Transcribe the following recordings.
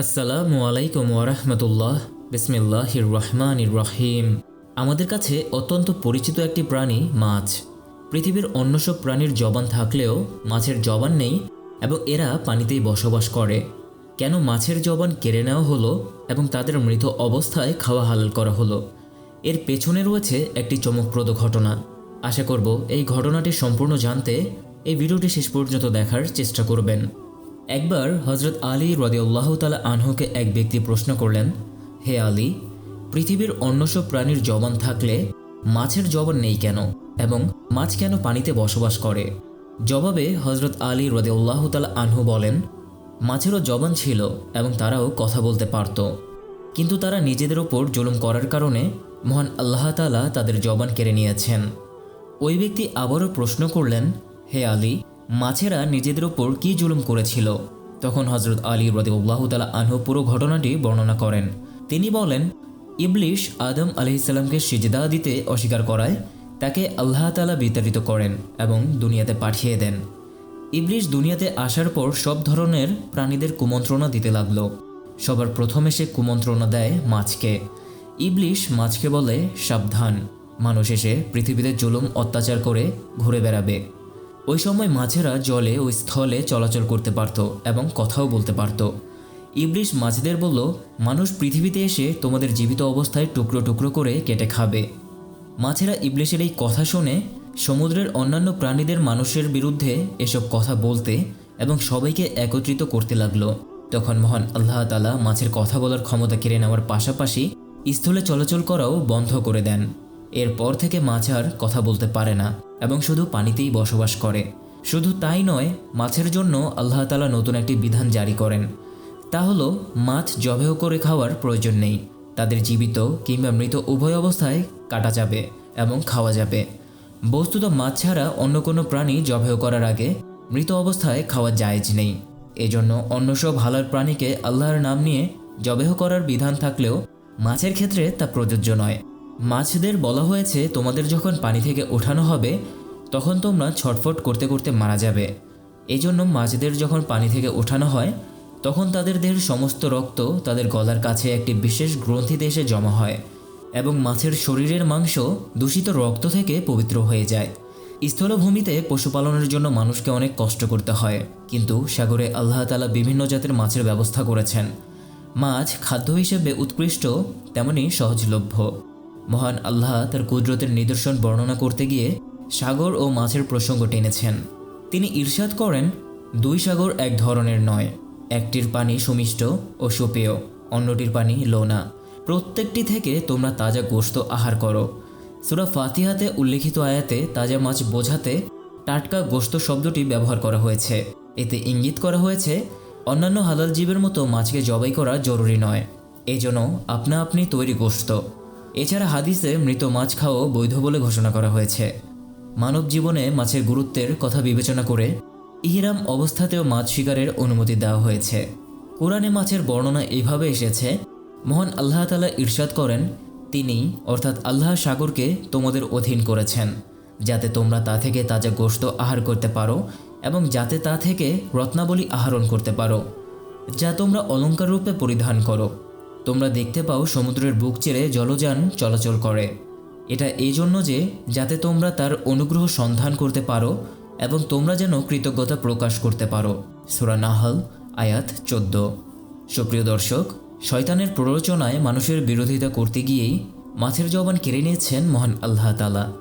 আসসালামু আলাইকুম ওরহমতুল্লাহ বিসমিল্লাহির রহমানির রহিম। আমাদের কাছে অত্যন্ত পরিচিত একটি প্রাণী, মাছ। পৃথিবীর অন্য সব প্রাণীর জবান থাকলেও মাছের জবান নেই এবং এরা পানিতেই বসবাস করে। কেন মাছের জবান কেড়ে নেওয়া হলো এবং তাদের মৃত অবস্থায় খাওয়া হালাল করা হলো? এর পেছনে রয়েছে একটি চমকপ্রদ ঘটনা। আশা করব এই ঘটনাটি সম্পূর্ণ জানতে এই ভিডিওটি শেষ পর্যন্ত দেখার চেষ্টা করবেন। একবার হজরত আলী রদিউল্লাহ তালা আনহুকে এক ব্যক্তি প্রশ্ন করলেন, হে আলী, পৃথিবীর অন্য সব প্রাণীর জবান থাকলে মাছের জবান নেই কেন এবং মাছ কেন পানিতে বসবাস করে? জবাবে হজরত আলী রদিউল্লাহ তালা আনহু বলেন, মাছেরও জবান ছিল এবং তারাও কথা বলতে পারত। কিন্তু তারা নিজেদের ওপর জুলুম করার কারণে মহান আল্লাহ তালা তাদের জবান কেড়ে নিয়েছেন। ওই ব্যক্তি আবারও প্রশ্ন করলেন, হে আলী মাছেরা নিজেদের ওপর কি জুলুম করেছিল? তখন হজরত আলী রদিউল্লাহ তালা আনহু পুরো ঘটনাটি বর্ণনা করেন। তিনি বলেন, ইবলিশ আদম আলহিসাল্লামকে সিজদা দিতে অস্বীকার করায় তাকে আল্লাহ তালা বিতাড়িত করেন এবং দুনিয়াতে পাঠিয়ে দেন। ইবলিশ দুনিয়াতে আসার পর সব ধরনের প্রাণীদের কুমন্ত্রণা দিতে লাগল। সবার প্রথমে সে কুমন্ত্রণা দেয় মাছকে। ইবলিশ মাছকে বলে, সাবধান। মানুষ এসে পৃথিবীতে জুলুম, অত্যাচার করে ঘুরে বেড়াবে। ওই সময় মাছেরা জলে ও স্থলে চলাচল করতে পারত এবং কথাও বলতে পারত। ইবলিশ মাছদের বলল, মানুষ পৃথিবীতে এসে তোমাদের জীবিত অবস্থায় টুকরো টুকরো করে কেটে খাবে। মাছেরা ইবলিশের এই কথা শুনে সমুদ্রের অন্যান্য প্রাণীদের মানুষের বিরুদ্ধে এসব কথা বলতে এবং সবাইকে একত্রিত করতে লাগল। তখন মহান আল্লাহ তালা মাছের কথা বলার ক্ষমতা কেড়ে নেওয়ার পাশাপাশি স্থলে চলাচল করাও বন্ধ করে দেন। এরপর থেকে মাছ আর কথা বলতে পারে না। এবং শুধু পানিতেই বসবাস করে। শুধু তাই নয়, মাছের জন্য আল্লাহ তালা নতুন একটি বিধান জারি করেন। তা হলো, মাছ জবেহ করে খাওয়ার প্রয়োজন নেই। তাদের জীবিত কিংবা মৃত উভয় অবস্থায় কাটা যাবে এবং খাওয়া যাবে। বস্তুত মাছ ছাড়া অন্য কোনো প্রাণী জবেহ করার আগে মৃত অবস্থায় খাওয়া জায়েজ নেই। এজন্য অন্য সব হালার প্রাণীকে আল্লাহর নাম নিয়ে জবেহ করার বিধান থাকলেও মাছের ক্ষেত্রে তা প্রযোজ্য নয়। মাছদের বলা হয়েছে, তোমাদের যখন পানি থেকে ওঠানো হবে তখন তোমরা ছটফট করতে করতে মারা যাবে। এজন্য মাছদের যখন পানি থেকে ওঠানো হয়, তখন তাদের দেহের সমস্ত রক্ত তাদের গলার কাছে একটি বিশেষ গ্রন্থিতে এসে জমা হয় এবং মাছের শরীরের মাংস দূষিত রক্ত থেকে পবিত্র হয়ে যায়। স্থলভূমিতে পশুপালনের জন্য মানুষকে অনেক কষ্ট করতে হয়, কিন্তু সাগরে আল্লাহ তালা বিভিন্ন জাতের মাছের ব্যবস্থা করেছেন। মাছ খাদ্য হিসেবে উৎকৃষ্ট, তেমনি সহজলভ্য। মহান আল্লাহ তার কুদরতের নিদর্শন বর্ণনা করতে গিয়ে সাগর ও মাছের প্রসঙ্গ টেনেছেন। তিনি ঈর্ষাদ করেন, দুই সাগর এক ধরনের নয়, একটির পানি সুমিষ্ট ও সুপেয়, অন্যটির পানি লোনা। প্রত্যেকটি থেকে তোমরা তাজা গোশত আহার করো। সুরা ফাতিহাতে উল্লেখিত আয়াতে তাজা মাছ বোঝাতে টাটকা গোশত শব্দটি ব্যবহার করা হয়েছে। এতে ইঙ্গিত করা হয়েছে, অন্যান্য হালাল জীবের মতো মাছকে জবাই করা জরুরি নয়, এজন্য আপনা আপনি তৈরি গোশত। এছাড়া হাদিসে মৃত মাছ খাওয়াও বৈধ বলে ঘোষণা করা হয়েছে। মানব জীবনে মাছের গুরুত্বের কথা বিবেচনা করে ইহিরাম অবস্থাতেও মাছ শিকারের অনুমতি দেওয়া হয়েছে। কোরআনে মাছের বর্ণনা এইভাবে এসেছে, মহান আল্লাহ তালা ইরশাদ করেন, তিনি অর্থাৎ আল্লাহ সাগরকে তোমাদের অধীন করেছেন, যাতে তোমরা তা থেকে তাজা গোশত আহার করতে পারো এবং যাতে তা থেকে রত্নাবলী আহরণ করতে পারো, যা তোমরা অলঙ্কার রূপে পরিধান করো। তোমরা দেখতে পাও সমুদ্রের বুক চেড়ে জলযান চলাচল করে। এটা এই জন্য যে যাতে তোমরা তার অনুগ্রহ সন্ধান করতে পারো এবং তোমরা যেন কৃতজ্ঞতা প্রকাশ করতে পারো। সুরা নাহল, আয়াত চোদ্দ। সুপ্রিয় দর্শক, শয়তানের প্ররোচনায় মানুষের বিরোধিতা করতে গিয়েই মাছের জবান কেড়ে নিয়েছেন মহান আল্লাহ তালা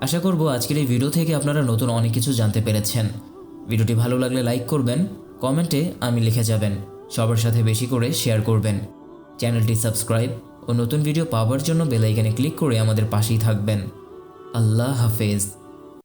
আশা করব আজকের এই ভিডিও থেকে আপনারা নতুন অনেক কিছু জানতে পেরেছেন। ভিডিওটি ভালো লাগলে লাইক করবেন, কমেন্টে আমি লিখে যাবেন। সবার সাথে বেশি করে শেয়ার করবেন। চ্যানেলটি সাবস্ক্রাইব ও নতুন ভিডিও পাওয়ার জন্য বেলাইকানে ক্লিক করে আমাদের পাশেই থাকবেন। আল্লাহ হাফেজ।